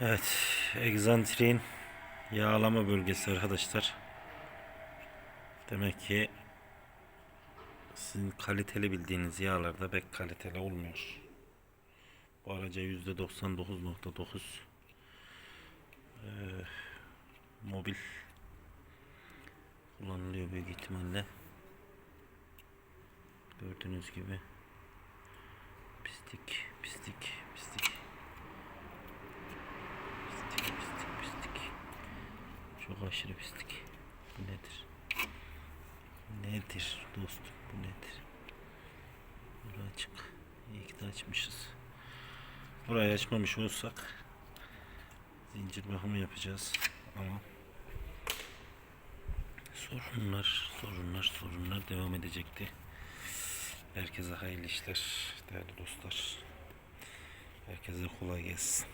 Evet, egzantrin yağlama bölgesi arkadaşlar. Demek ki sizin kaliteli bildiğiniz yağlarda pek kaliteli olmuyor. Bu araca %99.9 eee, mobil kullanılıyor büyük ihtimalle. Gördüğünüz gibi pislik, pislik. Pislik, pislik, pislik. Çok aşırı pislik. Bu nedir? Nedir dostum bu nedir? Burası açık. İyi ki de açmışız. Burayı açmamış olsak zincir bakımı yapacağız ama sorunlar, sorunlar, sorunlar devam edecekti. Herkese hayırlı işler değerli dostlar. Herkese kolay gelsin.